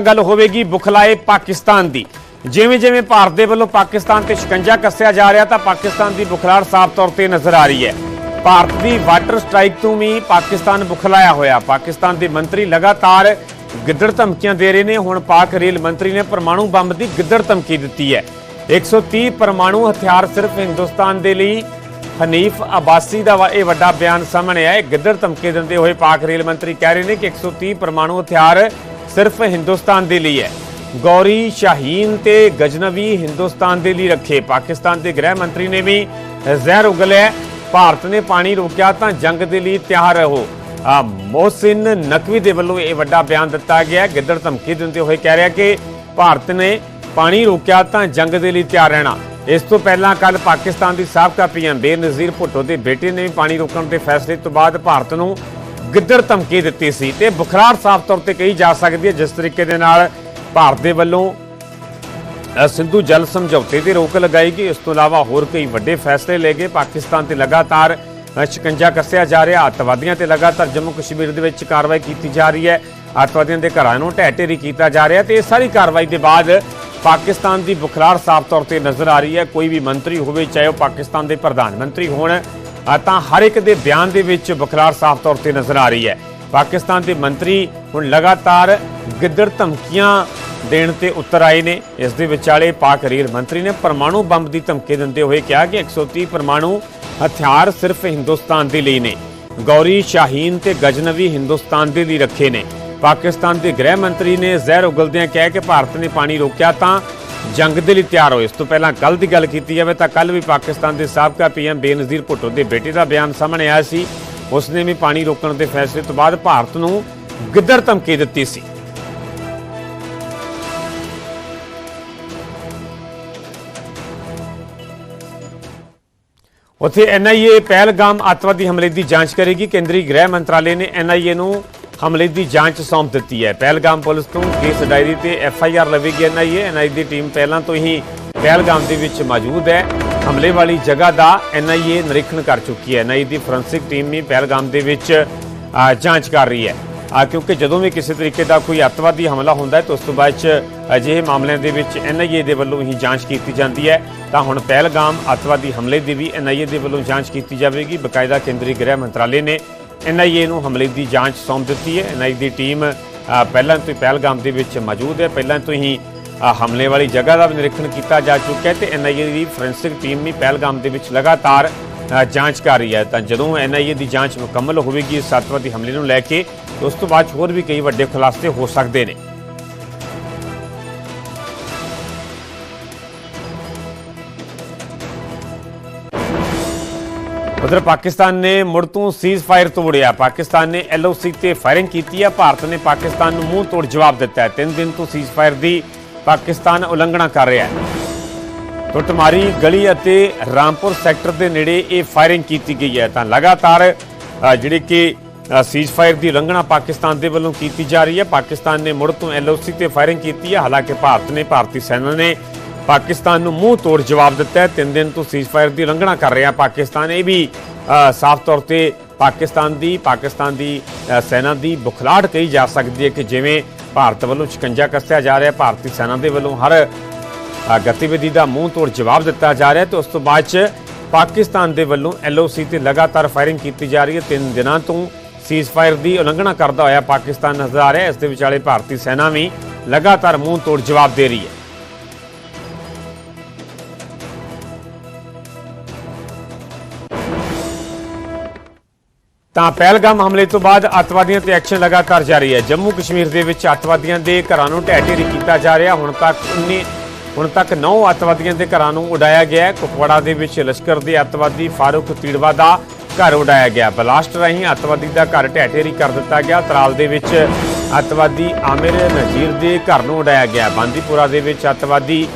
ਗੱਲ ਹੋਵੇਗੀ ਬੁਖਲਾਏ ਪਾਕਿਸਤਾਨ ਦੀ। ਜਿਵੇਂ ਜਿਵੇਂ ਭਾਰਤ ਦੇ ਵੱਲੋਂ ਪਾਕਿਸਤਾਨ ਤੇ ਸ਼ਿਕੰਜਾ ਕੱਸਿਆ ਜਾ ਰਿਹਾ, ਤਾਂ ਪਾਕਿਸਤਾਨ ਦੀ ਬੁਖਲਾੜ ਸਾਫ਼ ਤੌਰ ਤੇ ਨਜ਼ਰ ਆ ਰਹੀ ਹੈ। ਭਾਰਤ ਦੀ ਵਾਟਰ ਸਟ੍ਰਾਈਕ ਤੋਂ ਵੀ ਪਾਕਿਸਤਾਨ ਬੁਖਲਾਇਆ ਹੋਇਆ। ਪਾਕਿਸਤਾਨ ਦੇ ਮੰਤਰੀ ਲਗਾਤਾਰ ਗਿੱਦੜ ਧਮਕੀਆਂ ਦੇ ਰਹੇ ਨੇ। ਹੁਣ ਪਾਕ ਰੇਲ ਮੰਤਰੀ ਨੇ ਪਰਮਾਣੂ ਬੰਬ ਦੀ ਗਿੱਦੜ ਧਮਕੀ ਦਿੱਤੀ ਹੈ। 130 ਪਰਮਾਣੂ ਹਥਿਆਰ ਸਿਰਫ ਹਿੰਦੁਸਤਾਨ ਦੇ ਲਈ। ਹਨੀਫ ਅਬਾਸੀ ਦਾ ਇਹ ਵੱਡਾ ਬਿਆਨ ਸਾਹਮਣੇ ਆਇਆ। ਹੈ ਗਿੱਦੜ ਧਮਕੀ ਦਿੰਦੇ ਹੋਏ ਪਾਕ ਰੇਲ ਮੰਤਰੀ ਕਹਿ ਰਹੇ ਨੇ ਕਿ 130 ਪਰਮਾਣੂ ਹਥਿਆਰ ਸਿਰਫ ਹਿੰਦੁਸਤਾਨ ਦੇ ਲਈ ਹੈ। ਗੌਰੀ ਸ਼ਾਹੀਨ ਤੇ ਗਜਨਵੀ ਹਿੰਦੁਸਤਾਨ ਦੇ ਲਈ ਰੱਖੇ। ਪਾਕਿਸਤਾਨ ਦੇ ਗ੍ਰਹਿ ਮੰਤਰੀ ਨੇ ਵੀ ਜ਼ਹਿਰ ਉਗਲਿਆ। ਭਾਰਤ ਨੇ ਪਾਣੀ ਰੋਕਿਆ ਤਾਂ ਜੰਗ ਦੇ ਲਈ ਤਿਆਰ ਰਹੋ। ਆ ਮੋਹਸਿਨ ਨਕਵੀ ਦੇ ਵੱਲੋਂ ਇਹ ਵੱਡਾ ਬਿਆਨ ਦਿੱਤਾ ਗਿਆ। ਹੈ। ਗਿੱਦੜ ਧਮਕੀ ਦਿੰਦੇ ਹੋਏ ਕਹਿ ਰਿਹਾ ਕਿ ਭਾਰਤ ਨੇ ਪਾਣੀ ਰੋਕਿਆ ਤਾਂ ਜੰਗ ਦੇ ਲਈ ਤਿਆਰ ਰਹਿਣਾ। ਇਸ ਤੋਂ ਪਹਿਲਾਂ ਕੱਲ ਪਾਕਿਸਤਾਨ ਦੀ ਸਾਬਕਾ ਪੀਐਮ ਬੇਨਜ਼ੀਰ ਭੁੱਟੋ ਦੇ ਬੇਟੇ ਨੇ ਵੀ ਪਾਣੀ ਰੋਕਣ ਦੇ ਫੈਸਲੇ ਤੋਂ ਬਾਅਦ ਭਾਰਤ ਨੂੰ ਗਿੱਦੜ ਧਮਕੀ ਦਿੱਤੀ ਸੀ ਤੇ ਬੁਖਰਾਰ ਸਾਫ਼ ਤੌਰ ਤੇ ਕਹੀ ਜਾ ਸਕਦੀ ਹੈ, ਜਿਸ ਤਰੀਕੇ ਦੇ ਨਾਲ ਭਾਰਤ ਦੇ ਵੱਲੋਂ ਸਿੰਧੂ ਜਲ ਸਮਝੌਤੇ ਤੇ ਰੋਕ ਲਗਾਈ ਗਈ। ਇਸ ਤੋਂ ਇਲਾਵਾ ਹੋਰ ਕਈ ਵੱਡੇ ਫੈਸਲੇ ਲਏ ਗਏ। ਪਾਕਿਸਤਾਨ ਤੇ ਲਗਾਤਾਰ ਸ਼ਿਕੰਜਾ ਕੱਸਿਆ ਜਾ ਰਿਹਾ। ਅੱਤਵਾਦੀਆਂ ਤੇ ਲਗਾਤਾਰ ਜੰਮੂ ਕਸ਼ਮੀਰ ਦੇ ਵਿੱਚ ਕਾਰਵਾਈ ਕੀਤੀ ਜਾ ਰਹੀ ਹੈ। ਅੱਤਵਾਦੀਆਂ ਦੇ ਘਰਾਂ ਨੂੰ ਢਹਿ ਢੇਰੀ ਕੀਤਾ ਜਾ ਰਿਹਾ ਤੇ ਇਹ ਸਾਰੀ ਕਾਰਵਾਈ ਦੇ ਬਾਅਦ ਪਾਕਿਸਤਾਨ ਦੀ ਬੁਖਲਾਰ ਸਾਫ਼ ਤੌਰ ਤੇ ਨਜ਼ਰ ਆ ਰਹੀ ਹੈ। ਕੋਈ ਵੀ ਮੰਤਰੀ ਹੋਵੇ, ਚਾਹੇ ਉਹ ਪਾਕਿਸਤਾਨ ਦੇ ਪ੍ਰਧਾਨ ਮੰਤਰੀ ਹੋਣ ਤਾਂ ਹਰ ਇੱਕ ਦੇ ਬਿਆਨ ਦੇ ਵਿੱਚ ਬੁਖਲਾਰ ਸਾਫ਼ ਤੌਰ ਤੇ ਨਜ਼ਰ ਆ ਰਹੀ ਹੈ। ਪਾਕਿਸਤਾਨ ਦੇ ਮੰਤਰੀ ਹੁਣ ਲਗਾਤਾਰ ਗਿੱਦੜ ਧਮਕੀਆਂ ਦੇਣ ਤੇ ਉਤਰ ਆਏ ਨੇ। ਇਸ ਦੇ ਵਿਚਾਲੇ ਪਾਕ ਰੇਲ ਮੰਤਰੀ ਨੇ ਪਰਮਾਣੂ ਬੰਬ ਦੀ ਧਮਕੀ ਦਿੰਦੇ ਹੋਏ ਕਿਹਾ ਕਿ 130 ਪਰਮਾਣੂ ਹਥਿਆਰ ਸਿਰਫ ਹਿੰਦੁਸਤਾਨ ਦੇ ਲਈ ਨੇ। ਗੌਰੀ ਸ਼ਾਹੀਨ ਤੇ ਗਜਨਵੀ ਹਿੰਦੁਸਤਾਨ ਦੇ ਲਈ ਰੱਖੇ ਨੇ। ਪਾਕਿਸਤਾਨ ਦੇ ਗ੍ਰਹਿ ਮੰਤਰੀ ਨੇ ਜ਼ਹਿਰ ਉਗਲਦਿਆਂ ਕਿਹਾ ਕਿ ਭਾਰਤ ਨੇ ਪਾਣੀ ਰੋਕਿਆ ਤਾਂ ਜੰਗ ਦੇ ਲਈ ਤਿਆਰ ਹੋਏ। ਇਸ ਤੋਂ ਪਹਿਲਾਂ ਕੱਲ ਦੀ ਗੱਲ ਕੀਤੀ ਜਾਵੇ ਤਾਂ ਕੱਲ ਵੀ ਪਾਕਿਸਤਾਨ ਦੇ ਸਾਬਕਾ ਪੀਐਮ ਬੇਨਜ਼ੀਰ ਭੁੱਟੋ ਦੇ ਬੇਟੇ ਦਾ ਬਿਆਨ ਸਾਹਮਣੇ ਆਇਆ ਸੀ। ਉਸਨੇ ਵੀ ਪਾਣੀ ਰੋਕਣ ਦੇ ਫੈਸਲੇ ਤੋਂ ਬਾਅਦ ਭਾਰਤ ਨੂੰ ਗਿੱਦੜ ਧਮਕੀ ਦਿੱਤੀ ਸੀ। ਉੱਥੇ ਐਨਆਈਏ ਪਹਿਲਗਾਮ ਅੱਤਵਾਦੀ ਹਮਲੇ ਦੀ ਜਾਂਚ ਕਰੇਗੀ। ਕੇਂਦਰੀ ਗ੍ਰਹਿ ਮੰਤਰਾਲੇ ਨੇ ਐਨਆਈਏ ਨੂੰ ਹਮਲੇ ਦੀ ਜਾਂਚ ਸੌਂਪ ਦਿੱਤੀ ਹੈ। ਪਹਿਲਗਾਮ ਪੁਲਿਸ ਤੋਂ ਕੇਸ ਡਾਇਰੀ ਤੇ ਐੱਫ ਆਈ ਆਰ ਲਵੇਗੀ ਐਨਆਈਏ। ਐਨਆਈ ਦੀ ਟੀਮ ਪਹਿਲਾਂ ਤੋਂ ਹੀ ਪਹਿਲਗਾਮ ਦੇ ਵਿੱਚ ਮੌਜੂਦ ਹੈ। ਹਮਲੇ ਵਾਲੀ ਜਗ੍ਹਾ ਦਾ ਐਨਆਈਏ ਨਿਰੀਖਣ ਕਰ ਚੁੱਕੀ ਹੈ। ਐਨਆਈ ਦੀ ਫੋਰੈਂਸਿਕ ਟੀਮ ਵੀ ਪਹਿਲਗਾਮ ਦੇ ਵਿੱਚ ਜਾਂਚ ਕਰ ਰਹੀ ਹੈ। ਆ ਕਿਉਂਕਿ ਜਦੋਂ ਵੀ ਕਿਸੇ ਤਰੀਕੇ ਦਾ ਕੋਈ ਅੱਤਵਾਦੀ ਹਮਲਾ ਹੁੰਦਾ ਹੈ ਤਾਂ ਉਸ ਤੋਂ ਬਾਅਦ ਚ ਅਜਿਹੇ ਮਾਮਲਿਆਂ ਦੇ ਵਿੱਚ ਐਨਆਈਏ ਦੇ ਵੱਲੋਂ ਹੀ ਜਾਂਚ ਕੀਤੀ ਜਾਂਦੀ ਹੈ। ਤਾਂ ਹੁਣ ਪਹਿਲਗਾਮ ਅੱਤਵਾਦੀ ਹਮਲੇ ਦੀ ਵੀ ਐਨਆਈਏ ਦੇ ਵੱਲੋਂ ਜਾਂਚ ਕੀਤੀ ਜਾਵੇਗੀ। ਬਕਾਇਦਾ ਕੇਂਦਰੀ ਗ੍ਰਹਿ ਮੰਤਰਾਲੇ ਨੇ ਐਨਆਈਏ ਨੂੰ ਹਮਲੇ ਦੀ ਜਾਂਚ ਸੌਂਪ ਦਿੱਤੀ ਹੈ। ਐਨਆਈ ਦੀ ਟੀਮ ਪਹਿਲਾਂ ਤੋਂ ਹੀ ਪਹਿਲਗਾਮ ਦੇ ਵਿੱਚ ਮੌਜੂਦ ਹੈ। ਪਹਿਲਾਂ ਤੋਂ ਹੀ ਹਮਲੇ ਵਾਲੀ ਜਗ੍ਹਾ ਦਾ ਵੀ ਨਿਰੀਖਣ ਕੀਤਾ ਜਾ ਚੁੱਕਾ ਹੈ ਤੇ ਐਨਆਈਏ ਦੀ ਫੋਰੈਂਸਿਕ ਟੀਮ ਵੀ ਪਹਿਲਗਾਮ ਦੇ ਵਿੱਚ ਲਗਾਤਾਰ ਜਾਂਚ ਕਰ ਰਹੀ ਹੈ। ਤਾਂ ਜਦੋਂ ਐਨਆਈਏ ਦੀ ਜਾਂਚ ਮੁਕੰਮਲ ਹੋਵੇਗੀ ਇਸ ਅੱਤਵਾਦੀ ਹਮਲੇ ਨੂੰ ਲੈ ਕੇ, ਉਸ ਤੋਂ ਬਾਅਦ ਹੋਰ ਵੀ ਕਈ ਵੱਡੇ ਖੁਲਾਸੇ ਹੋ ਸਕਦੇ ਨੇ। ਉਧਰ ਪਾਕਿਸਤਾਨ ਨੇ ਮੁੜ ਤੋਂ ਸੀਜ਼ ਫਾਇਰ ਤੋੜਿਆ ਪਾਕਿਸਤਾਨ ਨੇ ਐਲਓਸੀ ਤੇ ਫਾਇਰਿੰਗ ਕੀਤੀ ਹੈ ਭਾਰਤ ਨੇ ਪਾਕਿਸਤਾਨ ਨੂੰ ਮੂੰਹ ਤੋੜ ਜਵਾਬ ਦਿੱਤਾ ਹੈ। ਤਿੰਨ ਦਿਨ ਤੋਂ ਸੀਜ਼ ਫਾਇਰ ਦੀ ਪਾਕਿਸਤਾਨ ਉਲੰਘਣਾ ਕਰ ਰਿਹਾ ਹੈ। ਟੁੱਟਮਾਰੀ ਗਲੀ ਅਤੇ ਰਾਮਪੁਰ ਸੈਕਟਰ ਦੇ ਨੇੜੇ ਇਹ ਫਾਇਰਿੰਗ ਕੀਤੀ ਗਈ ਹੈ। ਤਾਂ ਲਗਾਤਾਰ ਅ, ਜਿਹੜੇ ਕਿ ਸੀਜ਼ ਫਾਇਰ ਦੀ ਉਲੰਘਣਾ ਪਾਕਿਸਤਾਨ ਦੇ ਵੱਲੋਂ ਕੀਤੀ ਜਾ ਰਹੀ ਹੈ। ਪਾਕਿਸਤਾਨ ਨੇ ਮੁੜ ਤੋਂ ਐਲਓਸੀ ਤੇ ਫਾਇਰਿੰਗ ਕੀਤੀ ਹੈ। ਹਾਲਾਂਕਿ ਭਾਰਤ ਨੇ ਭਾਰਤੀ ਸੈਨਾ ਨੇ ਪਾਕਿਸਤਾਨ ਨੂੰ ਮੂੰਹ ਤੋੜ ਜਵਾਬ ਦਿੱਤਾ ਹੈ। ਤਿੰਨ ਦਿਨ ਤੋਂ ਸੀਜ਼ ਫਾਇਰ ਦੀ ਉਲੰਘਣਾ ਕਰ ਰਿਹਾ ਪਾਕਿਸਤਾਨ। ਇਹ ਵੀ ਸਾਫ਼ ਤੌਰ ਤੇ ਪਾਕਿਸਤਾਨ ਦੀ ਪਾਕਿਸਤਾਨ ਦੀ ਸੈਨਾ ਦੀ ਬੁਖਲਾਹਟ ਕਹੀ ਜਾ ਸਕਦੀ ਹੈ ਕਿ ਜਿਵੇਂ ਭਾਰਤ ਵੱਲੋਂ ਸ਼ਿਕੰਜਾ ਕੱਸਿਆ ਜਾ ਰਿਹਾ ਭਾਰਤੀ ਸੈਨਾ ਦੇ ਵੱਲੋਂ ਹਰ ਗਤੀਵਿਧੀ ਦਾ ਮੂੰਹ ਤੋੜ ਜਵਾਬ ਦਿੱਤਾ ਜਾ ਰਿਹਾ ਤੇ ਉਸ ਤੋਂ ਬਾਅਦ ਚ ਪਾਕਿਸਤਾਨ ਦੇ ਵੱਲੋਂ ਐਲਓਸੀ ਤੇ ਲਗਾਤਾਰ ਫਾਇਰਿੰਗ ਕੀਤੀ ਜਾ ਰਹੀ ਹੈ। ਤਿੰਨ ਦਿਨਾਂ ਤੋਂ ਸੀਜ਼ ਫਾਇਰ ਦੀ ਉਲੰਘਣਾ ਕਰਦਾ ਹੋਇਆ ਪਾਕਿਸਤਾਨ ਨਜ਼ਰ ਆ ਰਿਹਾ ਇਸ ਦੇ ਵਿਚਾਲੇ ਭਾਰਤੀ ਸੈਨਾ ਵੀ ਲਗਾਤਾਰ ਮੂੰਹ ਤੋੜ ਜਵਾਬ ਦੇ ਰਹੀ ਹੈ। ਤਾਂ ਪਹਿਲਗਾਮ ਹਮਲੇ ਤੋਂ ਬਾਅਦ ਅੱਤਵਾਦੀਆਂ ਤੇ ਐਕਸ਼ਨ ਲਗਾਤਾਰ ਜਾਰੀ ਹੈ। ਜੰਮੂ ਕਸ਼ਮੀਰ ਦੇ ਵਿੱਚ ਅੱਤਵਾਦੀਆਂ ਦੇ ਘਰਾਂ ਨੂੰ ਢਹਿ ਢੇਰੀ ਕੀਤਾ ਜਾ ਰਿਹਾ। ਹੁਣ ਤੱਕ 19 ਹੁਣ ਤੱਕ 9 ਅੱਤਵਾਦੀਆਂ ਦੇ ਘਰਾਂ ਨੂੰ ਉਡਾਇਆ ਗਿਆ ਹੈ। ਕੁਪਵਾੜਾ ਦੇ ਵਿੱਚ ਲਸ਼ਕਰ ਦੇ ਅੱਤਵਾਦੀ ਫਾਰੂਕ ਤੀੜਵਾ ਦਾ ਘਰ ਉਡਾਇਆ ਗਿਆ। ਬਲਾਸਟ ਰਾਹੀਂ ਅੱਤਵਾਦੀ ਦਾ ਘਰ ਢਹਿ ਢੇਰੀ ਕਰ ਦਿੱਤਾ ਗਿਆ। ਤਰਾਲ ਦੇ ਵਿੱਚ ਅੱਤਵਾਦੀ ਆਮਿਰ ਨਜ਼ੀਰ ਦੇ ਘਰ ਨੂੰ ਉਡਾਇਆ ਗਿਆ। ਬਾਂਦੀਪੁਰਾ ਦੇ ਵਿੱਚ ਅੱਤਵਾਦੀ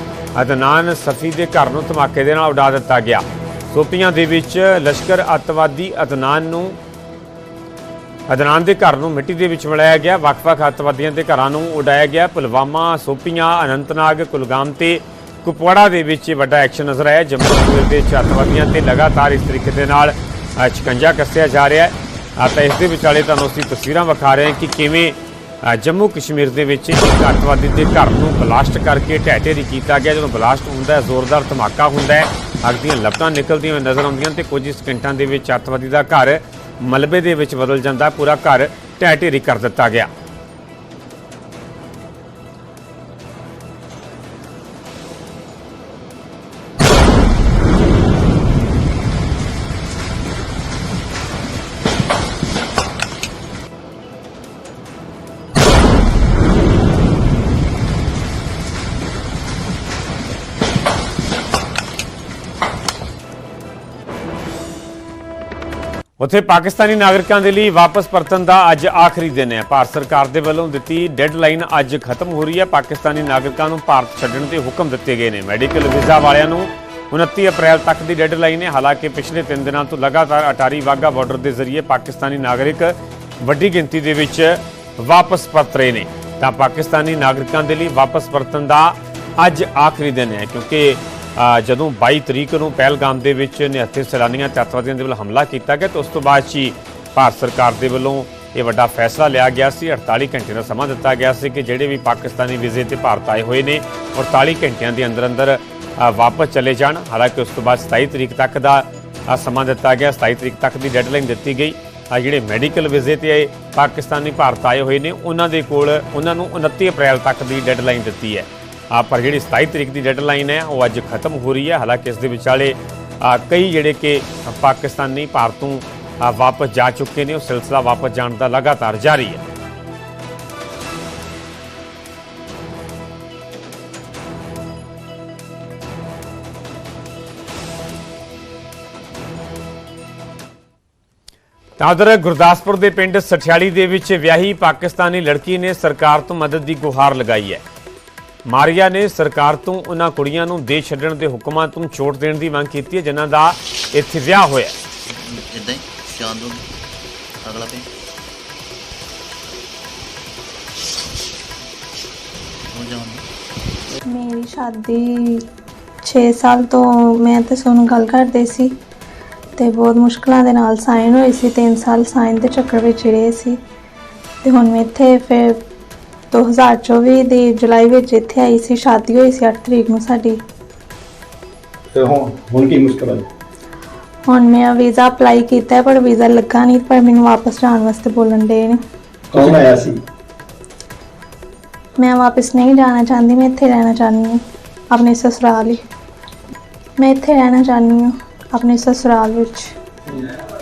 ਅਦਨਾਨ ਸਫੀ ਦੇ ਘਰ ਨੂੰ ਧਮਾਕੇ ਦੇ ਨਾਲ ਉਡਾ ਦਿੱਤਾ ਗਿਆ। ਸੋਪੀਆਂ ਦੇ ਵਿੱਚ ਲਸ਼ਕਰ ਅੱਤਵਾਦੀ ਅਦਨਾਨ ਨੂੰ ਅਦਨਾਨ ਦੇ ਘਰ ਨੂੰ ਮਿੱਟੀ ਦੇ ਵਿੱਚ ਮਿਲਾਇਆ ਗਿਆ। ਵੱਖ-ਵੱਖ ਅੱਤਵਾਦੀਆਂ ਦੇ ਘਰਾਂ ਨੂੰ ਉਡਾਇਆ ਗਿਆ। ਪੁਲਵਾਮਾ ਸੋਪੀਆਂ ਅਨੰਤਨਾਗ ਕੁਲਗਾਮ ਤੇ ਕੁਪਵਾੜਾ ਦੇ ਵਿੱਚ ਇਹ ਵੱਡਾ ਐਕਸ਼ਨ ਨਜ਼ਰ ਆਇਆ। ਜੰਮੂ ਕਸ਼ਮੀਰ ਦੇ ਵਿੱਚ ਅੱਤਵਾਦੀਆਂ ਤੇ ਲਗਾਤਾਰ ਇਸ ਤਰੀਕੇ ਦੇ ਨਾਲ ਅ, ਸ਼ਿਕੰਜਾ ਕੱਸਿਆ ਜਾ ਰਿਹਾ ਹੈ। ਅ, ਤਾਂ ਇਸ ਦੇ ਵਿਚਾਲੇ ਤੁਹਾਨੂੰ ਅਸੀਂ ਤਸਵੀਰਾਂ ਵਿਖਾ ਰਹੇ ਹਾਂ ਕਿ ਕਿਵੇਂ ਜੰਮੂ ਕਸ਼ਮੀਰ ਦੇ ਵਿੱਚ ਇੱਕ ਅੱਤਵਾਦੀ ਦੇ ਘਰ ਨੂੰ ਬਲਾਸਟ ਕਰਕੇ ਢਹਿ ਢੇਰੀ ਕੀਤਾ ਗਿਆ। ਜਦੋਂ ਬਲਾਸਟ ਹੁੰਦਾ ਹੈ ਜ਼ੋਰਦਾਰ ਧਮਾਕਾ ਹੁੰਦਾ ਹੈ। ਅੱਗ ਦੀਆਂ ਲਪਟਾਂ ਨਿਕਲਦੀਆਂ ਹੋਈਆਂ ਨਜ਼ਰ ਆਉਂਦੀਆਂ ਤੇ ਕੁਝ ਸਕਿੰਟਾਂ ਦੇ ਵਿੱਚ ਅੱਤਵਾਦੀ ਦਾ ਘਰ ਮਲਬੇ ਦੇ ਵਿੱਚ ਬਦਲ ਜਾਂਦਾ ਪੂਰਾ ਘਰ ਢਹਿ ਢੇਰੀ ਕਰ ਦਿੱਤਾ ਗਿਆ। ਉੱਥੇ ਪਾਕਿਸਤਾਨੀ ਨਾਗਰਿਕਾਂ ਦੇ ਲਈ ਵਾਪਸ ਪਰਤਣ ਦਾ ਅੱਜ ਆਖਰੀ ਦਿਨ ਹੈ। ਭਾਰਤ ਸਰਕਾਰ ਦੇ ਵੱਲੋਂ ਦਿੱਤੀ ਡੈਡਲਾਈਨ ਅੱਜ ਖਤਮ ਹੋ ਰਹੀ ਹੈ। ਪਾਕਿਸਤਾਨੀ ਨਾਗਰਿਕਾਂ ਨੂੰ ਭਾਰਤ ਛੱਡਣ ਦੇ ਹੁਕਮ ਦਿੱਤੇ ਗਏ ਨੇ। ਮੈਡੀਕਲ ਵੀਜ਼ਾ ਵਾਲਿਆਂ ਨੂੰ 29 ਅਪ੍ਰੈਲ ਤੱਕ ਦੀ ਡੈਡਲਾਈਨ ਹੈ। ਹਾਲਾਂਕਿ ਪਿਛਲੇ 3 ਦਿਨਾਂ ਤੋਂ ਲਗਾਤਾਰ ਅਟਾਰੀ ਵਾਗਾ ਬਾਰਡਰ ਦੇ ਜ਼ਰੀਏ ਪਾਕਿਸਤਾਨੀ ਨਾਗਰਿਕ ਵੱਡੀ ਗਿਣਤੀ ਦੇ ਵਿੱਚ ਵਾਪਸ ਪਰਤ ਰਹੇ ਨੇ। ਤਾਂ ਪਾਕਿਸਤਾਨੀ ਨਾਗਰਿਕਾਂ ਦੇ ਲਈ ਵਾਪਸ ਪਰਤਣ ਦਾ ਅੱਜ ਆਖਰੀ ਦਿਨ ਹੈ, ਕਿਉਂਕਿ ਜਦੋਂ 22 ਤਰੀਕ ਨੂੰ ਪਹਿਲਗਾਮ ਦੇ ਵਿੱਚ ਨਿਹੱਥੇ ਸੈਲਾਨੀਆਂ ਤੇ ਅੱਤਵਾਦੀਆਂ ਦੇ ਵੱਲੋਂ ਹਮਲਾ ਕੀਤਾ ਗਿਆ, ਤੇ ਉਸ ਤੋਂ ਬਾਅਦ 'ਚ ਹੀ ਭਾਰਤ ਸਰਕਾਰ ਦੇ ਵੱਲੋਂ ਇਹ ਵੱਡਾ ਫੈਸਲਾ ਲਿਆ ਗਿਆ ਸੀ। 48 ਘੰਟੇ ਦਾ ਸਮਾਂ ਦਿੱਤਾ ਗਿਆ ਸੀ ਕਿ ਜਿਹੜੇ ਵੀ ਪਾਕਿਸਤਾਨੀ ਵੀਜ਼ੇ ਤੇ ਭਾਰਤ ਆਏ ਹੋਏ ਨੇ 48 ਘੰਟਿਆਂ ਦੇ ਅੰਦਰ ਅੰਦਰ ਵਾਪਸ ਚਲੇ ਜਾਣ। ਹਾਲਾਂਕਿ ਉਸ ਤੋਂ ਬਾਅਦ 27 ਤਰੀਕ ਤੱਕ ਦਾ ਸਮਾਂ ਦਿੱਤਾ ਗਿਆ। 27 ਤਰੀਕ ਤੱਕ ਦੀ ਡੈਡਲਾਈਨ ਦਿੱਤੀ ਗਈ। ਆ, ਜਿਹੜੇ ਮੈਡੀਕਲ ਵੀਜ਼ੇ ਤੇ ਆਏ ਪਾਕਿਸਤਾਨੀ ਭਾਰਤ ਆਏ ਹੋਏ ਨੇ, ਉਹਨਾਂ ਦੇ ਕੋਲ, ਉਹਨਾਂ ਨੂੰ 29 ਅਪ੍ਰੈਲ ਤੱਕ ਦੀ ਡੈਡਲਾਈਨ ਦਿੱਤੀ ਹੈ। ਆ ਪਰ ਜਿਹੜੀ 27 ਤਰੀਕ ਦੀ ਡੈਡਲਾਈਨ ਹੈ, ਉਹ ਅੱਜ ਖਤਮ ਹੋ ਰਹੀ ਹੈ। ਹਾਲਾਂਕਿ ਇਸ ਦੇ ਵਿਚਾਲੇ ਕਈ ਜਿਹੜੇ ਕਿ ਪਾਕਿਸਤਾਨੀ ਭਾਰਤ ਤੋਂ ਵਾਪਸ ਜਾ ਚੁੱਕੇ ਨੇ, ਉਹ ਸਿਲਸਿਲਾ ਵਾਪਸ ਜਾਣ ਦਾ ਲਗਾਤਾਰ ਜਾਰੀ ਹੈ। ਤਾਂ ਉਧਰ ਗੁਰਦਾਸਪੁਰ ਦੇ ਪਿੰਡ ਸਠਿਆਲੀ ਦੇ ਵਿੱਚ ਵਿਆਹੀ ਪਾਕਿਸਤਾਨੀ ਲੜਕੀ ਨੇ ਸਰਕਾਰ ਤੋਂ ਮਦਦ ਦੀ ਗੁਹਾਰ ਲਗਾਈ ਹੈ। ਮਾਰੀਆ ਨੇ ਸਰਕਾਰ ਤੋਂ ਉਹਨਾਂ ਕੁੜੀਆਂ ਨੂੰ ਦੇਸ਼ ਛੱਡਣ ਦੇ ਹੁਕਮਾਂ ਤੋਂ ਛੋਟ ਦੇਣ ਦੀ ਮੰਗ ਕੀਤੀ ਹੈ ਜਿਨ੍ਹਾਂ ਦਾ ਇੱਥੇ ਵਿਆਹ ਹੋਇਆ ਹੈ। ਇਦਾਂ ਹੀ ਜਾਣ ਦੋ ਅਗਲਾ ਪੇ ਹੋ ਜਾਣ। ਮੇਰੀ ਸ਼ਾਦੀ 6 ਸਾਲ ਤੋਂ ਮੈਂ ਤੇ ਸੋਨੂੰ ਗੱਲ ਕਰਦੇ ਸੀ ਤੇ ਬਹੁਤ ਮੁਸ਼ਕਲਾਂ ਦੇ ਨਾਲ ਸਾਈਨ ਹੋਈ ਸੀ 3 ਸਾਲ ਸਾਈਨ ਦੇ ਚੱਕਰ ਵਿੱਚ ਰਹੇ ਸੀ ਤੇ ਹੁਣ ਮੈਂ ਇੱਥੇ ਫਿਰ 2024 ਦੀ ਜੁਲਾਈ ਵਿੱਚ ਇੱਥੇ ਆਈ ਸੀ ਸ਼ਾਦੀ ਹੋਈ ਸੀ 8 ਤਰੀਕ ਨੂੰ ਸਾਡੀ। ਤੇ ਹੁਣ ਹੁਣ ਕੀ ਮੁਸ਼ਕਲ ਹੈ ਹੁਣ ਮੈਂ ਵੀਜ਼ਾ ਅਪਲਾਈ ਕੀਤਾ ਹੈ ਪਰ ਵੀਜ਼ਾ ਲੱਗਾ ਨਹੀਂ ਪਰ ਮੈਨੂੰ ਵਾਪਸ ਜਾਣ ਵਾਸਤੇ ਬੋਲਣ ਦੇ ਨੇ। ਕੌਣ ਆਇਆ ਸੀ? ਮੈਂ ਵਾਪਸ ਨਹੀਂ ਜਾਣਾ ਚਾਹੁੰਦੀ ਮੈਂ ਇੱਥੇ ਰਹਿਣਾ ਚਾਹੁੰਦੀ ਹਾਂ ਆਪਣੇ ਸਸੁਰਾਲ ਹੀ। ਮੈਂ ਇੱਥੇ ਰਹਿਣਾ ਚਾਹੁੰਦੀ ਹਾਂ ਆਪਣੇ ਸਸੁਰਾਲ ਵਿੱਚ।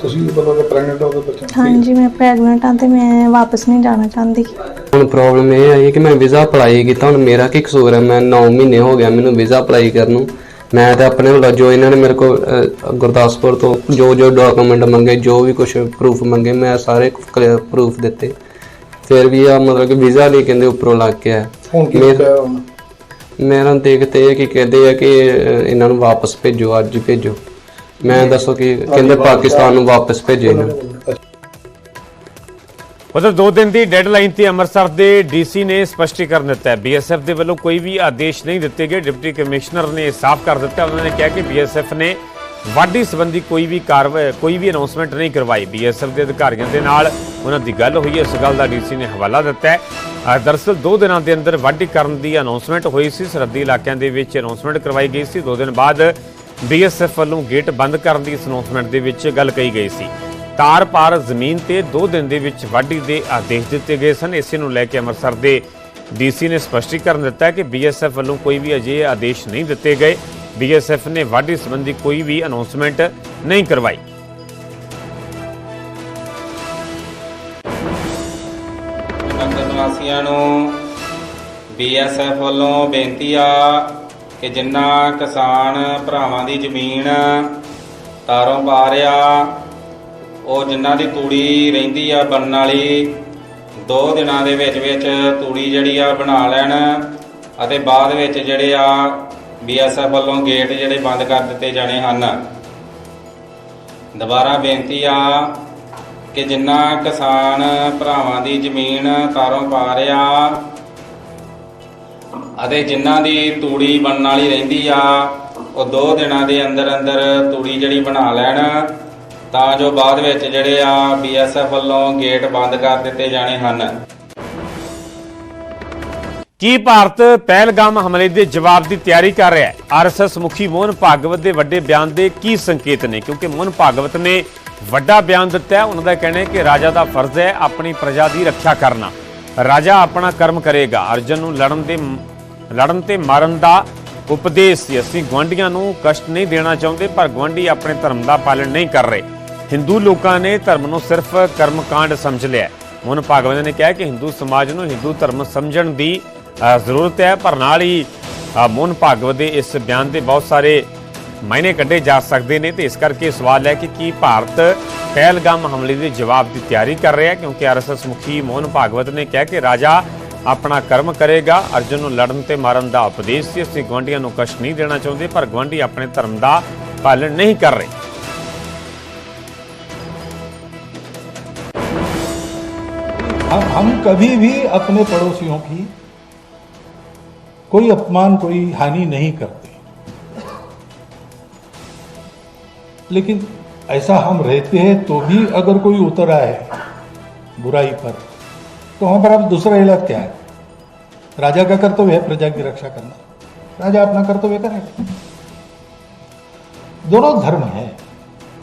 ਤੁਸੀਂ ਬੋਲੋ ਕਿ ਪ੍ਰੈਗਨੈਂਟ ਹੋ ਗਏ ਬੱਚਾ ਹਾਂਜੀ ਮੈਂ ਪ੍ਰੈਗਨੈਂਟ ਹਾਂ ਤੇ ਮੈਂ ਵਾਪਸ ਨਹੀਂ ਜਾਣਾ ਚਾਹੁੰਦੀ। ਹੁਣ ਪ੍ਰੋਬਲਮ ਇਹ ਆਈ ਕਿ ਮੈਂ ਵੀਜ਼ਾ ਅਪਲਾਈ ਕੀਤਾ ਹੁਣ ਮੇਰਾ ਕੀ ਕਸੂਰ ਹੈ ਮੈਂ 9 ਮਹੀਨੇ ਹੋ ਗਿਆ ਮੈਨੂੰ ਵੀਜ਼ਾ ਅਪਲਾਈ ਕਰਨ ਨੂੰ। ਮੈਂ ਤਾਂ ਆਪਣੇ ਵੱਲੋਂ ਜੋ ਇਹਨਾਂ ਨੇ ਮੇਰੇ ਕੋਲ ਅਹ, ਗੁਰਦਾਸਪੁਰ ਤੋਂ ਜੋ ਜੋ ਡਾਕੂਮੈਂਟ ਮੰਗੇ ਜੋ ਵੀ ਕੁਝ ਪ੍ਰੂਫ ਮੰਗੇ ਮੈਂ ਸਾਰੇ ਪ੍ਰੂਫ ਦਿੱਤੇ। ਫਿਰ ਵੀ ਆ ਮਤਲਬ ਕਿ ਵੀਜ਼ਾ ਲਈ ਕਹਿੰਦੇ ਉੱਪਰੋਂ ਲੱਗ ਗਿਆ ਹੁਣ ਕੀ ਮੇਰਾ- ਮੁਸ਼ਕਲ ਹੈ ਹੁਣ? ਮੇਰਾ ਦੇਖਤੇ ਇਹ ਕਿ ਕਹਿੰਦੇ ਆ ਕਿ ਅਹ, ਇਹਨਾਂ ਨੂੰ ਵਾਪਸ ਭੇਜੋ ਅੱਜ ਭੇਜੋ। ਮੈਂ ਦੱਸੋ ਕਿ ਕਹਿੰਦੇ ਪਾਕਿਸਤਾਨ ਨੂੰ ਵਾਪਸ ਭੇਜੋ ਇਹਨਾਂ ਨੂੰ। ਉਧਰ 2 ਦਿਨ ਦੀ ਡੈਡਲਾਈਨ ਤੇ ਅੰਮ੍ਰਿਤਸਰ ਦੇ ਡੀਸੀ ਨੇ ਸਪਸ਼ਟੀਕਰਨ ਦਿੱਤਾ ਹੈ। ਬੀਐਸਐਫ ਦੇ ਵੱਲੋਂ ਕੋਈ ਵੀ ਆਦੇਸ਼ ਨਹੀਂ ਦਿੱਤੇ ਗਏ। ਡਿਪਟੀ ਕਮਿਸ਼ਨਰ ਨੇ ਇਹ ਸਾਫ਼ ਕਰ ਦਿੱਤਾ। ਉਹਨਾਂ ਨੇ ਕਿਹਾ ਕਿ ਬੀਐਸਐਫ ਨੇ ਵਾਢੀ ਸੰਬੰਧੀ ਕੋਈ ਵੀ ਕਾਰਵਾਈ ਕੋਈ ਵੀ ਅਨਾਉਂਸਮੈਂਟ ਨਹੀਂ ਕਰਵਾਈ। ਬੀਐਸਐਫ ਦੇ ਅਧਿਕਾਰੀਆਂ ਦੇ ਨਾਲ ਉਹਨਾਂ ਦੀ ਗੱਲ ਹੋਈ। ਹੈ ਇਸ ਗੱਲ ਦਾ ਡੀਸੀ ਨੇ ਹਵਾਲਾ ਦਿੱਤਾ ਹੈ। ਅਹ ਦਰਅਸਲ 2 ਦਿਨਾਂ ਦੇ ਅੰਦਰ ਵਾਢੀ ਕਰਨ ਦੀ ਅਨਾਉਂਸਮੈਂਟ ਹੋਈ ਸੀ। ਸਰਹੱਦੀ ਇਲਾਕਿਆਂ ਦੇ ਵਿੱਚ ਅਨਾਉਂਸਮੈਂਟ ਕਰਵਾਈ ਗਈ ਸੀ। 2 ਦਿਨ ਬਾਅਦ ਬੀਐਸਐਫ ਵੱਲੋਂ ਗੇਟ ਬੰਦ ਕਰਨ ਦੀ ਇਸ ਅਨਾਉਂਸਮੈਂਟ ਦੇ ਵਿੱਚ ਗੱਲ ਕਹੀ ਗਈ ਸੀ। ਤਾਰ ਪਾਰ ਜ਼ਮੀਨ ਤੇ 2 ਦਿਨ ਦੇ ਵਿੱਚ ਵਾਢੀ ਦੇ ਆਦੇਸ਼ ਦਿੱਤੇ ਗਏ ਸਨ। ਇਸੇ ਨੂੰ ਲੈ ਕੇ ਅੰਮ੍ਰਿਤਸਰ ਦੇ ਡੀਸੀ ਨੇ ਸਪਸ਼ਟੀਕਰਨ ਦਿੱਤਾ ਹੈ ਕਿ ਬੀਐਸਐਫ ਵੱਲੋਂ ਕੋਈ ਵੀ ਅਜਿਹੇ ਆਦੇਸ਼ ਨਹੀਂ ਦਿੱਤੇ ਗਏ। ਬੀਐਸਐਫ ਨੇ ਵਾਢੀ ਸੰਬੰਧੀ ਕੋਈ ਵੀ ਅਨਾਉਂਸਮੈਂਟ ਨਹੀਂ ਕਰਵਾਈ। ਨਗਰ ਨਿਵਾਸੀਆਂ ਨੂੰ ਬੀਐਸਐਫ ਵੱਲੋਂ ਬੇਨਤੀ ਆ ਕਿ ਜਿੰਨਾ ਕਿਸਾਨ ਭਰਾਵਾਂ ਦੀ ਜ਼ਮੀਨ ਤਾਰੋਂ ਪਾ ਰਿਆ ਉਹ ਜਿਨ੍ਹਾਂ ਦੀ ਤੂੜੀ ਰਹਿੰਦੀ ਆ ਬਣਨ ਵਾਲੀ, ਦੋ ਦਿਨਾਂ ਦੇ ਵਿੱਚ ਵਿੱਚ ਤੂੜੀ ਜਿਹੜੀ ਆ ਬਣਾ ਲੈਣ ਅਤੇ ਬਾਅਦ ਵਿੱਚ ਜਿਹੜੇ ਆ ਬੀਐਸਐਫ ਵੱਲੋਂ ਗੇਟ ਜਿਹੜੇ ਬੰਦ ਕਰ ਦਿੱਤੇ ਜਾਣੇ ਹਨ। ਦੁਬਾਰਾ ਬੇਨਤੀ ਆ ਕਿ ਜਿੰਨਾ ਕਿਸਾਨ ਭਰਾਵਾਂ ਦੀ ਜ਼ਮੀਨ ਤਾਰੋਂ ਪਾ ਰਿਆ ਅਤੇ ਜਿਨ੍ਹਾਂ ਦੀ ਤੂੜੀ ਬਣਨ ਵਾਲੀ ਰਹਿੰਦੀ ਆ, ਉਹ ਦੋ ਦਿਨਾਂ ਦੇ ਅੰਦਰ ਅੰਦਰ ਤੂੜੀ ਜਿਹੜੀ ਬਣਾ ਲੈਣ। ਤਾਂ ਜੋ ਬਾਅਦ ਵਿੱਚ ਜਿਹੜੇ ਆ ਬੀਐਸਐਫ ਵੱਲੋਂ ਗੇਟ ਬੰਦ ਕਰ ਦਿੱਤੇ ਜਾਣੇ ਹਨ। ਕੀ ਭਾਰਤ ਪਹਿਲਗਾਮ ਹਮਲੇ ਦੇ ਜਵਾਬ ਦੀ ਤਿਆਰੀ ਕਰ ਰਿਹਾ ਹੈ? ਆਰਐਸਐਸ ਮੁਖੀ ਮੋਹਨ ਭਾਗਵਤ ਦੇ ਵੱਡੇ ਬਿਆਨ ਦੇ ਕੀ ਸੰਕੇਤ ਨੇ? ਕਿਉਂਕਿ ਮੋਹਨ ਭਾਗਵਤ ਨੇ ਵੱਡਾ ਬਿਆਨ ਦਿੱਤਾ ਹੈ। ਉਹਨਾਂ ਦਾ ਕਹਿਣਾ ਹੈ ਕਿ ਰਾਜਾ ਦਾ ਫਰਜ਼ ਹੈ ਆਪਣੀ ਪ੍ਰਜਾ ਦੀ ਰੱਖਿਆ ਕਰਨਾ। ਰਾਜਾ ਆਪਣਾ ਕਰਮ ਕਰੇਗਾ। ਅਰਜਨ ਨੂੰ ਲੜਨ ਦੇ ਲੜਨ ਤੇ ਮਾਰਨ ਦਾ ਉਪਦੇਸ਼ ਸੀ। ਅਸੀਂ ਗਵਾਂਢੀਆਂ ਨੂੰ ਕਸ਼ਟ ਨਹੀਂ ਦੇਣਾ ਚਾਹੁੰਦੇ, ਪਰ ਗਵਾਂਢੀ ਆਪਣੇ ਧਰਮ ਦਾ ਪਾਲਣ ਨਹੀਂ ਕਰ ਰਹੇ। ਹਿੰਦੂ ਲੋਕਾਂ ਨੇ ਧਰਮ ਨੂੰ ਸਿਰਫ ਕਰਮਕਾਂਡ ਸਮਝ ਲਿਆ ਮੋਹਨ ਭਾਗਵਤ ਨੇ ਕਿਹਾ ਕਿ ਹਿੰਦੂ ਸਮਾਜ ਨੂੰ ਹਿੰਦੂ ਧਰਮ ਸਮਝਣ ਦੀ ਜ਼ਰੂਰਤ ਹੈ, ਪਰ ਨਾਲ ਹੀ ਮੋਹਨ ਭਾਗਵਤ ਦੇ ਇਸ ਬਿਆਨ ਦੇ ਬਹੁਤ ਸਾਰੇ ਮਾਇਨੇ ਕੱਢੇ ਜਾ ਸਕਦੇ ਨੇ ਤੇ ਇਸ ਕਰਕੇ ਸਵਾਲ ਹੈ ਕਿ ਕੀ ਭਾਰਤ ਪਹਿਲਗਾਮ ਹਮਲੇ ਦੇ ਜਵਾਬ ਦੀ ਤਿਆਰੀ ਕਰ ਰਿਹਾ ਹੈ, ਕਿਉਂਕਿ ਆਰਐਸਐਸ ਮੁਖੀ ਮੋਹਨ ਭਾਗਵਤ ਨੇ ਕਿਹਾ ਕਿ ਰਾਜਾ ਆਪਣਾ ਕਰਮ ਕਰੇਗਾ ਅਰਜੁਨ ਨੂੰ ਲੜਨ ਤੇ ਮਾਰਨ ਦਾ ਉਪਦੇਸ਼ ਸੀ ਅਸੀਂ ਗਵਾਂਢੀਆਂ ਨੂੰ ਕਸ਼ਟ ਨਹੀਂ ਦੇਣਾ ਚਾਹੁੰਦੇ ਪਰ ਗਵਾਂਢੀ ਆਪਣੇ ਧਰਮ ਦਾ ਪਾਲਣ ਨਹੀਂ ਕਰ ਰਹੇ हम हम कभी भी अपने पड़ोसियों की कोई अपमान कोई हानि नहीं करते लेकिन ऐसा हम रहते हैं तो भी अगर कोई उतर आए बुराई पर तो वहाँ पर आप दूसरा इलाज क्या है? राजा का कर्तव्य है प्रजा की रक्षा करना। राजा अपना कर्तव्य करेगा। दोनों धर्म है।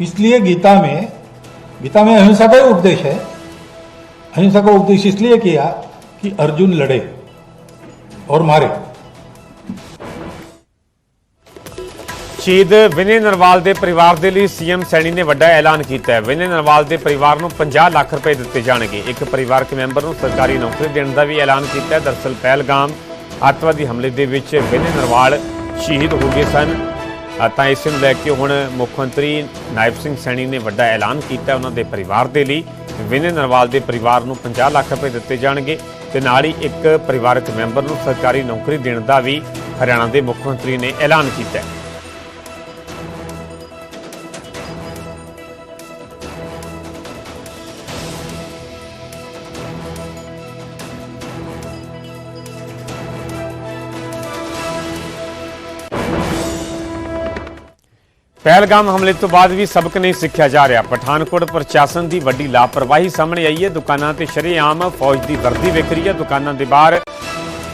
इसलिए गीता में गीता में अहिंसा का उपदेश है। अहिंसा का उपदेश इसलिए किया कि अर्जुन लड़े और मारे। ਸ਼ਹੀਦ ਵਿਨੇ ਨਰਵਾਲ ਦੇ ਪਰਿਵਾਰ ਦੇ ਲਈ ਸੀਐਮ ਸੈਣੀ ਨੇ ਵੱਡਾ ਐਲਾਨ ਕੀਤਾ ਹੈ। ਵਿਨੇ ਨਰਵਾਲ ਦੇ ਪਰਿਵਾਰ ਨੂੰ 50 ਲੱਖ ਰੁਪਏ ਦਿੱਤੇ ਜਾਣਗੇ। ਇੱਕ ਪਰਿਵਾਰਕ ਮੈਂਬਰ ਨੂੰ ਸਰਕਾਰੀ ਨੌਕਰੀ ਦੇਣ ਦਾ ਵੀ ਐਲਾਨ ਕੀਤਾ ਹੈ। ਦਰਸਲ ਪਹਿਲਗਾਮ ਅੱਤਵਾਦੀ ਹਮਲੇ ਦੇ ਵਿੱਚ ਵਿਨੇ ਨਰਵਾਲ ਸ਼ਹੀਦ ਹੋ ਗਏ ਸਨ। ਤਾਂ ਇਸ ਨੂੰ ਲੈ ਕੇ ਹੁਣ ਮੁੱਖ ਮੰਤਰੀ ਨਾਇਬ ਸਿੰਘ ਸੈਣੀ ਨੇ ਵੱਡਾ ਐਲਾਨ ਕੀਤਾ ਉਹਨਾਂ ਦੇ ਪਰਿਵਾਰ ਦੇ ਲਈ। ਵਿਨੇ ਨਰਵਾਲ ਦੇ ਪਰਿਵਾਰ ਨੂੰ 50 ਲੱਖ ਰੁਪਏ ਦਿੱਤੇ ਜਾਣਗੇ ਤੇ ਨਾਲ ਹੀ ਇੱਕ ਪਰਿਵਾਰਕ ਮੈਂਬਰ ਨੂੰ ਸਰਕਾਰੀ ਨੌਕਰੀ ਦੇਣ ਦਾ ਵੀ ਹਰਿਆਣਾ ਦੇ ਮੁੱਖ ਮੰਤਰੀ ਨੇ ਐਲਾਨ ਕੀਤਾ ਹੈ। ਪਹਿਲਗਾਮ ਹਮਲੇ ਤੋਂ ਬਾਅਦ ਵੀ ਸਬਕ ਨਹੀਂ ਸਿੱਖਿਆ ਜਾ ਰਿਹਾ। ਪਠਾਨਕੋਟ ਪ੍ਰਸ਼ਾਸਨ ਦੀ ਵੱਡੀ ਲਾਪਰਵਾਹੀ ਸਾਹਮਣੇ ਆਈ ਹੈ। ਦੁਕਾਨਾਂ ਤੇ ਸ਼ਰੇਆਮ ਫੌਜ ਦੀ ਵਰਦੀ ਵਿਕ ਰਹੀ ਹੈ। ਦੁਕਾਨਾਂ ਦੇ ਬਾਹਰ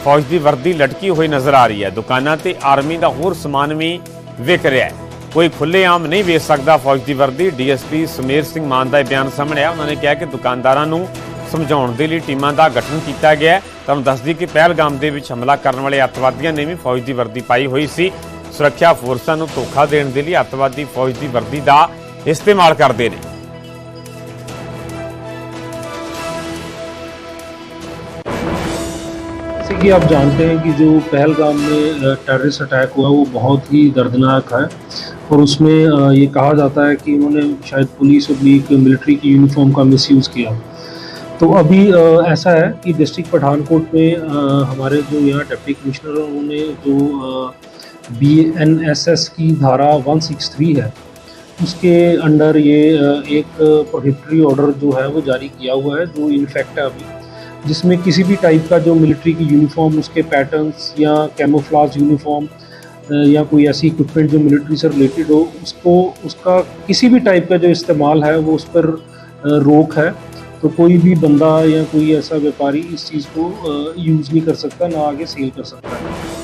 ਫੌਜ ਦੀ ਵਰਦੀ ਲਟਕੀ ਹੋਈ ਨਜ਼ਰ ਆ ਰਹੀ ਹੈ। ਦੁਕਾਨਾਂ ਤੇ ਆਰਮੀ ਦਾ ਹੋਰ ਸਮਾਨ ਵੀ ਵਿਕ ਰਿਹਾ ਹੈ। ਕੋਈ ਖੁੱਲ੍ਹੇਆਮ ਨਹੀਂ ਵੇਚ ਸਕਦਾ ਫੌਜ ਦੀ ਵਰਦੀ। ਡੀਐਸਪੀ ਸਮੀਰ ਸਿੰਘ ਮਾਨ ਦਾ ਇਹ ਬਿਆਨ ਸਾਹਮਣੇ ਆਇਆ। ਉਹਨਾਂ ਨੇ ਕਿਹਾ ਕਿ ਦੁਕਾਨਦਾਰਾਂ ਨੂੰ ਸਮਝਾਉਣ ਦੇ ਲਈ ਟੀਮਾਂ ਦਾ ਗਠਨ ਕੀਤਾ ਗਿਆ ਤੁਹਾਨੂੰ ਦੱਸਦੀ ਕਿ ਪਹਿਲਗਾਮ ਦੇ ਵਿੱਚ ਹਮਲਾ ਕਰਨ ਵਾਲੇ ਅੱਤਵਾਦੀਆਂ ਨੇ ਵੀ ਫੌਜ ਦੀ ਵਰਦੀ ਪਾਈ ਹੋਈ ਸੀ। ਸੁਰੱਖਿਆ ਫੋਰਸਾਂ ਨੂੰ ਧੋਖਾ ਦੇਣ ਦੇ ਲਈ ਅੱਤਵਾਦੀ ਫੌਜ ਦੀ ਵਰਦੀ ਦਾ ਇਸਤੇਮਾਲ ਕਰਦੇ ਨੇ जैसे कि आप जानते हैं कि जो पहलगाम में टेररिस्ट अटैक हुआ वो बहुत ही दर्दनाक है और उसमें अ, ये कहा जाता है कि उन्होंने शायद पुलिस और भी मिलिट्री की यूनिफॉर्म का मिसयूज़ किया तो अभी अ, ऐसा है कि डिस्ट्रिक्ट पठानकोट में अ, हमारे जो यहाँ डिप्टी कमिश्नर हैं उन्होंने जो बी एन एस एस की धारा 163 है। उसके अंडर ये एक प्रोहिबिटरी ऑर्डर जो है, वो जारी किया हुआ है, जो इनफेक्ट है अभी, जिसमें किसी भी टाइप का जो मिलिट्री की यूनिफॉर्म उसके पैटर्न्स या कैमोफ्लाज यूनिफॉर्म या कोई ऐसी इक्विपमेंट जो मिलिट्री से रिलेटेड हो, उसको, उसका किसी भी टाइप का जो इस्तेमाल है, वो उस पर रोक है। तो कोई भी बंदा या कोई ऐसा व्यापारी इस चीज़ को यूज़ नहीं कर सकता, ना आगे सेल कर सकता है।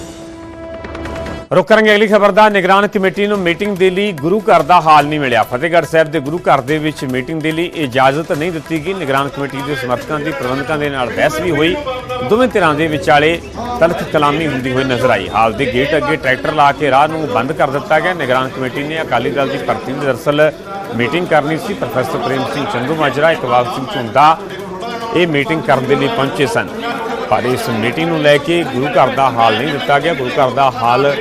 ਰੁਕ ਕਰਾਂਗੇ ਅਗਲੀ ਖਬਰ ਦਾ। ਨਿਗਰਾਨ ਕਮੇਟੀ ਨੂੰ ਮੀਟਿੰਗ ਦੇ ਲਈ ਗੁਰੂ ਘਰ ਦਾ ਹਾਲ ਨਹੀਂ ਮਿਲਿਆ। ਫਤਿਹਗੜ੍ਹ ਸਾਹਿਬ ਦੇ ਗੁਰੂ ਘਰ ਦੇ ਵਿੱਚ ਮੀਟਿੰਗ ਦੇ ਲਈ ਇਜਾਜ਼ਤ ਨਹੀਂ ਦਿੱਤੀ ਗਈ। ਨਿਗਰਾਨ ਕਮੇਟੀ ਦੇ ਸਮਰਥਕਾਂ ਦੀ ਪ੍ਰਬੰਧਕਾਂ ਦੇ ਨਾਲ ਬਹਿਸ ਵੀ ਹੋਈ। ਦੋਵੇਂ ਧਿਰਾਂ ਦੇ ਵਿਚਾਲੇ ਤਲਖ ਕਲਾਮੀ ਹੁੰਦੀ ਹੋਈ ਨਜ਼ਰ ਆਈ। ਹਾਲ ਦੇ ਗੇਟ ਅੱਗੇ ਟਰੈਕਟਰ ਲਾ ਕੇ ਰਾਹ ਨੂੰ ਬੰਦ ਕਰ ਦਿੱਤਾ ਗਿਆ। ਨਿਗਰਾਨ ਕਮੇਟੀ ਨੇ ਅਕਾਲੀ ਦਲ ਦੀ ਭਰਤੀ ਦੀ ਦਰਸਲ ਮੀਟਿੰਗ ਕਰਨੀ ਸੀ। ਪ੍ਰੋਫੈਸਰ ਪ੍ਰੇਮ ਸਿੰਘ ਚੰਦੂ ਮਾਜਰਾ, ਇਕਬਾਲ ਸਿੰਘ ਝੁੰਦਾ ਇਹ ਮੀਟਿੰਗ ਕਰਨ ਦੇ ਲਈ ਪਹੁੰਚੇ ਸਨ। ਪਰ ਇਸ ਮੀਟਿੰਗ ਨੂੰ ਲੈ ਕੇ ਗੁਰੂ ਘਰ ਦਾ ਹਾਲ ਨਹੀਂ ਦਿੱਤਾ ਗਿਆ। ਗੁਰੂ ਘਰ ਦਾ ਹਾਲ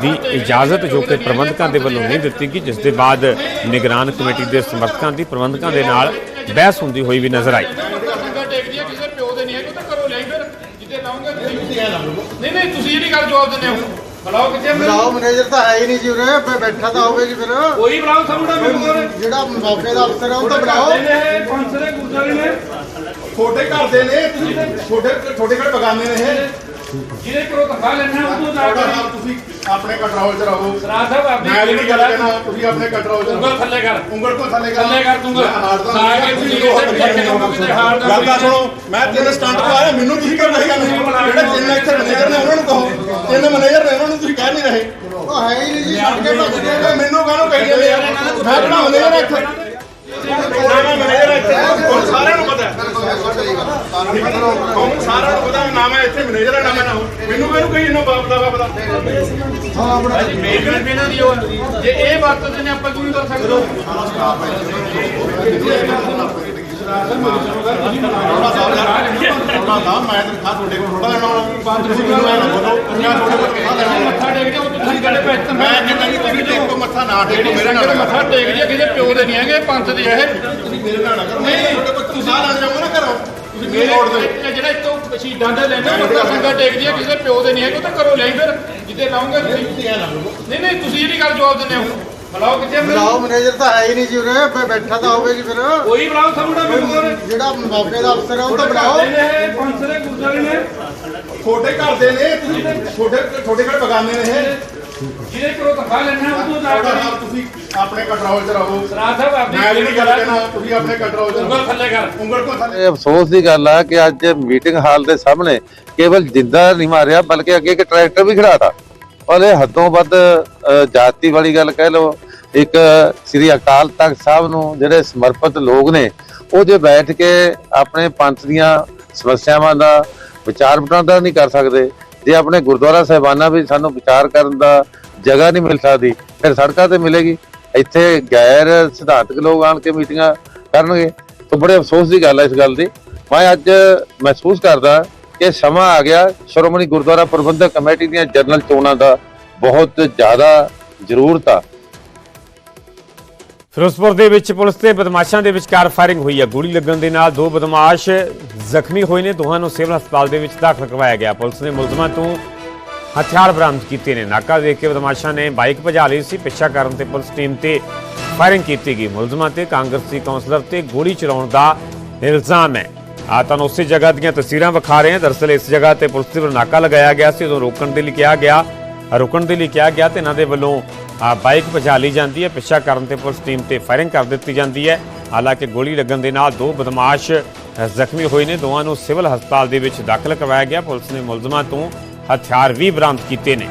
ਦੀ ਇਜਾਜ਼ਤ ਜੋ ਕਿ ਪ੍ਰਬੰਧਕਾਂ ਦੇ ਵੱਲੋਂ ਨਹੀਂ ਦਿੱਤੀ ਗਈ ਜਿਸ ਦੇ ਬਾਅਦ ਨਿਗਰਾਨ ਕਮੇਟੀ ਦੇ ਸਮਰਥਕਾਂ ਦੀ ਪ੍ਰਬੰਧਕਾਂ ਦੇ ਨਾਲ ਬਹਿਸ ਹੁੰਦੀ ਹੋਈ ਵੀ ਨਜ਼ਰ ਆਈ। ਨਹੀਂ ਨਹੀਂ ਤੁਸੀਂ ਜਿਹੜੀ ਗੱਲ ਜਵਾਬ ਦਿੰਦੇ ਹੋ ਬੁਲਾਓ ਕਿੱਥੇ ਬੁਲਾਓ ਮੈਨੇਜਰ ਤਾਂ ਹੈ ਹੀ ਨਹੀਂ ਜੀ ਮੈਂ ਬੈਠਾ ਤਾਂ ਹੋਵੇ ਜੀ ਫਿਰ। ਕੋਈ ਬੁਲਾਓ ਸਾਹਮਣੇ ਮੈਨੂੰ ਜਿਹੜਾ ਮੌਕੇ ਦਾ ਅਫਸਰ ਹੈ ਉਹ ਤਾਂ ਬੁਲਾਓ। ਪੰਸਰੇ ਗੁਰਦਾਰੇ ਨੇ ਛੋਟੇ ਘਰ ਦੇ ਨੇ। ਤੁਸੀਂ ਛੋਟੇ ਛੋਟੇ ਘਰ ਬਗਾਨੇ ਨੇ ਇਹ। ਜਿਹਦੇ ਕੋਲੋਂ ਤਨਖਾਹ ਲੈਣਾ ਉਹ ਤੋਂ ਨਾ ਕਰੋ ਤੁਸੀਂ ਆਪਣੇ ਕੰਟਰੋਲ 'ਚ ਰਹੋ। ਸਰਾਜ ਸਾਹਿਬ ਆਪਣੀ ਮੈਂ ਜਿਹੜੀ ਗੱਲ ਕਹਿਣਾ ਤੁਸੀਂ ਆਪਣੇ ਕੰਟਰੋਲ 'ਚ ਰਹੋ। ਉਂਗਲ ਥੱਲੇ ਕਰ। ਉਂਗਲ ਕੋ ਥੱਲੇ ਕਰ? ਥੱਲੇ ਕਰ ਦੂੰਗਾ ਸਾਗ ਕੇ ਤੁਸੀਂ ਕਿਤੇ ਹਾਰ ਦਾ ਗੱਲ ਸੁਣੋ। ਮੈਂ ਤਿੰਨ ਸਟੰਟ ਪਾਇਆ ਮੈਨੂੰ ਤੁਸੀਂ ਕਿਉਂ ਨਹੀਂ ਕਹਿੰਦੇ? ਜਿਹੜੇ ਤਿੰਨ ਇੱਥੇ ਮੈਨੇਜਰ ਨੇ ਉਹਨਾਂ ਨੂੰ ਕਹੋ। ਤਿੰਨ ਮੈਨੇਜਰ ਨੇ ਉਹਨਾਂ ਨੂੰ ਤੁਸੀਂ ਕਹਿ ਨਹੀਂ ਰਹੇ। ਉਹ ਹੈ ਹੀ ਨਹੀਂ ਜੀ ਛੱਡ ਕੇ ਭੱਜ ਗਏ ਮੈਨੂੰ ਕਾਹਨੂੰ ਕਹੀ ਜਾਂਦੇ ਯਾਰ ਮੈਂ ਕਿਹੜਾ ਮੈਨੇਜਰ ਆ ਇੱਥੇ। ਨਾ ਮੈਨੇਜਰ ਇੱਥੇ ਹੁਣ ਸਾਰਿਆਂ ਨੂੰ ਪਤਾ ਹੈ ਸਾਰਿਆਂ ਨੂੰ ਪਤਾ ਨਾ ਇੱਥੇ ਮੈਨੇਜਰ ਹੈ ਨਾ ਮੈਂ ਨਾ ਮੈਨੂੰ ਕਾਹਨੂੰ ਕਹੀ ਇਹਨੂੰ ਬਾਪ ਦਾ ਬਾਪ ਦਾ ਮੇਜਰ ਇਹਨਾਂ ਦੀ ਉਹ ਹੈ। ਜੇ ਇਹ ਵਰਤਦੇ ਨੇ ਆਪਾਂ ਕਿਉਂ ਨਹੀਂ ਕਰ ਸਕਦੇ ਥੋੜਾ ਦਾ ਮੈਂ ਤਨਖਾਹ ਤੁਹਾਡੇ ਕੋਲ ਥੋੜਾ ਲੈਣਾ ਹੋਣਾ ਤੁਸੀਂ ਮੈਨੂੰ ਐ ਨਾ ਬੋਲੋ ਮੈਂ ਤੁਹਾਡੇ ਕੋਲ ਤਨਖਾਹ ਲੈਣਾ ਮੱਥਾ ਟੇਕ ਜਾ ਤੁਸੀਂ ਕਹਿੰਦੇ ਪੈਸੇ ਮੈਂ ਕਹਿੰਦਾ ਜੀ ਤੁਸੀਂ ਟੇਕੋ ਮੱਥਾ ਨਾ ਟੇਕੋ ਮੇਰੇ ਨਾਲ ਮੱਥਾ ਟੇਕ ਜੀ ਕਿਸੇ ਪਿਓ ਦੇ ਨਹੀਂ ਹੈਗੇ ਪੰਥ ਦੇ ਇਹ ਤੁਸੀਂ ਮੇਰੇ ਨਾਲ ਨਾ ਕਰੋ ਨਹੀਂ ਤੁਹਾਡੇ ਕੋਲ ਤਨਖਾਹ ਲੈਣ ਨਾ ਕਰੋ ਤੁਸੀਂ ਮੇਰੇ ਮੇਰੇ ਮੋੜ ਜਿਹੜਾ ਇਤੋਂ ਸ਼ਹੀਦਾਂ ਦੇ ਲੈਣੇ ਮੱਥਾ ਸੰਗਤ ਟੇਕ ਜੀ ਕਿਸੇ ਪਿਓ ਦੇ ਨਹੀਂ ਹੈਗੇ ਉਹ ਤਾਂ ਕਰੋ ਲੈ ਫਿਰ ਜਿੱਦੇ ਲਾਉਂਗੇ ਤੁਸੀਂ ਨਹੀਂ ਨਹੀਂ ਤੁਸੀਂ ਜਿਹੜੀ ਗੱਲ ਜਵਾਬ ਦਿੰਦੇ ਹੋ। ਬੁਲਾਓ ਕਿੱਥੇ ਬੁਲਾਓ ਮੈਨੇਜਰ ਤਾਂ ਹੈ ਹੀ ਨਹੀਂ ਜੀ ਉਰੇ ਬੈ- ਬੈਠਾ ਤਾਂ ਹੋਵੇ ਜੀ ਫਿਰ। ਕੋਈ ਬੁਲਾਓ ਸਾਹਮਣਾ ਮੈਨੂੰ ਹੋਰ। ਜਿਹੜਾ ਮੌਕੇ ਦਾ ਅਫਸਰ ਹੈ ਉਹ ਤਾਂ ਬੁਲਾਓ ਪੰਥ ਦੇ ਗੁਰਦੁਆਰੇ ਨੇ। ਛੋਟੇ ਘਰ ਦੇ ਨੇ ਤੁਸੀਂ ਛੋਟੇ ਛੋਟੇ ਘਰ ਬਗਾਨੇ ਨੇ ਇਹ। ਜਿਹਦੇ ਕੋਲੋਂ ਤਨਖਾਹ ਲੈਣਾ ਉਹ ਤੋਂ ਨਾ ਥੋੜਾ ਕਰੋ ਦਾ ਤੁਸੀਂ ਆਪਣੇ ਕੰਟਰੋਲ 'ਚ ਰਹੋ। ਸਰਾਜ ਸਾਹਿਬ ਆਪਣੀ ਮੈਂ ਜਿਹੜੀ ਗੱਲ ਕਹਿਣਾ ਤੁਸੀਂ ਆਪਣੇ ਕੰਟਰੋਲ 'ਚ ਉਂਗਲ ਰਹੋ ਥੱਲੇ ਕਰ। ਉਂਗਲ ਕੋ ਥੱਲੇ? ਇਹ ਅਫਸੋਸ ਦੀ ਗੱਲ ਆ ਕਿ ਅੱਜ ਮੀਟਿੰਗ ਹਾਲ ਦੇ ਸਾਹਮਣੇ ਕੇਵਲ ਜਿੰਦਾ ਨਹੀਂ ਮਾਰਿਆ ਬਲਕਿ ਅੱਗੇ ਇੱਕ ਟਰੈਕਟਰ ਵੀ ਖੜਾ ਤਾ ਔਰ ਇਹ ਹੱਦੋਂ ਵੱਧ ਜਾਤੀ ਵਾਲੀ ਗੱਲ ਕਹਿ ਲਓ, ਇੱਕ ਸ੍ਰੀ ਅਕਾਲ ਤਖਤ ਸਾਹਿਬ ਨੂੰ ਜਿਹੜੇ ਸਮਰਪਿਤ ਲੋਕ ਨੇ, ਉਹ ਜੇ ਬੈਠ ਕੇ ਆਪਣੇ ਪੰਥ ਦੀਆਂ ਸਮੱਸਿਆਵਾਂ ਦਾ ਵਿਚਾਰ ਵਟਾਂਦਰਾ ਨਹੀਂ ਕਰ ਸਕਦੇ, ਜੇ ਆਪਣੇ ਗੁਰਦੁਆਰਾ ਸਾਹਿਬਾਨਾਂ ਵੀ ਸਾਨੂੰ ਵਿਚਾਰ ਕਰਨ ਦਾ ਜਗ੍ਹਾ ਨਹੀਂ ਮਿਲ ਸਕਦੀ, ਫਿਰ ਸੜਕਾਂ ਤੇ ਮਿਲੇਗੀ। ਇੱਥੇ ਗੈਰ ਸਿਧਾਂਤਕ ਲੋਕ ਆਣ ਕੇ ਮੀਟਿੰਗਾਂ ਕਰਨਗੇ। ਤਾਂ ਬੜੇ ਅਫਸੋਸ ਦੀ ਗੱਲ ਹੈ ਇਸ ਗੱਲ ਦੀ। ਮੈਂ ਅੱਜ ਮਹਿਸੂਸ ਕਰਦਾ ਕਿ ਸਮਾਂ ਆ ਗਿਆ। ਸ਼੍ਰੋਮਣੀ ਗੁਰਦੁਆਰਾ ਪ੍ਰਬੰਧਕ ਕਮੇਟੀ ਦੀਆਂ ਜਨਰਲ ਚੋਣਾਂ ਦਾ ਬਹੁਤ ਜ਼ਿਆਦਾ ਜ਼ਰੂਰਤ ਆ। ਫਿਰੋਜ਼ਪੁਰ ਦੇ ਵਿੱਚ ਪੁਲਿਸ ਤੇ ਬਦਮਾਸ਼ਾਂ ਦੇ ਵਿਚਕਾਰ ਫਾਇਰਿੰਗ ਹੋਈ ਹੈ। ਗੋਲੀ ਲੱਗਣ ਦੇ ਨਾਲ ਦੋ ਬਦਮਾਸ਼ ਜ਼ਖਮੀ ਹੋਏ ਨੇ। ਦੋਹਾਂ ਨੂੰ ਸਿਵਲ ਹਸਪਤਾਲ ਦੇ ਵਿੱਚ ਦਾਖਲ ਕਰਵਾਇਆ ਗਿਆ। ਪੁਲਿਸ ਨੇ ਮੁਲਜ਼ਮਾਂ ਤੋਂ ਹਥਿਆਰ ਬਰਾਮਦ ਕੀਤੇ ਨੇ। ਨਾਕਾ ਦੇਖ ਕੇ ਬਦਮਾਸ਼ਾਂ ਨੇ ਬਾਈਕ ਭਜਾ ਲਈ ਸੀ। ਪਿੱਛਾ ਕਰਨ ਤੇ ਪੁਲਿਸ ਟੀਮ ਤੇ ਫਾਇਰਿੰਗ ਕੀਤੀ ਗਈ। ਮੁਲਜ਼ਮਾਂ ਤੇ ਕਾਂਗਰਸੀ ਕੌਂਸਲਰ ਤੇ ਗੋਲੀ ਚਲਾਉਣ ਦਾ ਇਲਜ਼ਾਮ ਹੈ। ਆ ਤੁਹਾਨੂੰ ਉਸੇ ਜਗ੍ਹਾ ਦੀਆਂ ਤਸਵੀਰਾਂ ਵਿਖਾ ਰਹੇ ਹਾਂ। ਦਰਅਸਲ ਇਸ ਜਗ੍ਹਾ ਤੇ ਪੁਲਿਸ ਦੇ ਵੱਲੋਂ ਨਾਕਾ ਲਗਾਇਆ ਗਿਆ ਸੀ। ਉਦੋਂ ਰੋਕਣ ਦੇ ਲਈ ਕਿਹਾ ਗਿਆ। ਰੁਕਣ ਦੇ ਲਈ ਕਿਹਾ ਗਿਆ ਤੇ ਇਹਨਾਂ ਦੇ ਵੱਲੋਂ ਬਾਈਕ ਭਜਾ ਲਈ ਜਾਂਦੀ ਹੈ। ਪਿੱਛਾ ਕਰਨ ਤੇ ਪੁਲਿਸ ਟੀਮ ਤੇ ਫਾਇਰਿੰਗ ਕਰ ਦਿੱਤੀ ਜਾਂਦੀ ਹੈ। ਹਾਲਾਂਕਿ ਗੋਲੀ ਲੱਗਣ ਦੇ ਨਾਲ ਦੋ ਬਦਮਾਸ਼ ਜ਼ਖਮੀ ਹੋਏ ਨੇ। ਦੋਵਾਂ ਨੂੰ ਸਿਵਲ ਹਸਪਤਾਲ ਦੇ ਵਿੱਚ ਦਾਖਲ ਕਰਵਾਇਆ ਗਿਆ। ਪੁਲਿਸ ਨੇ ਮੁਲਜ਼ਮਾਂ ਤੋਂ ਹਥਿਆਰ ਵੀ ਬਰਾਮਦ ਕੀਤੇ ਨੇ।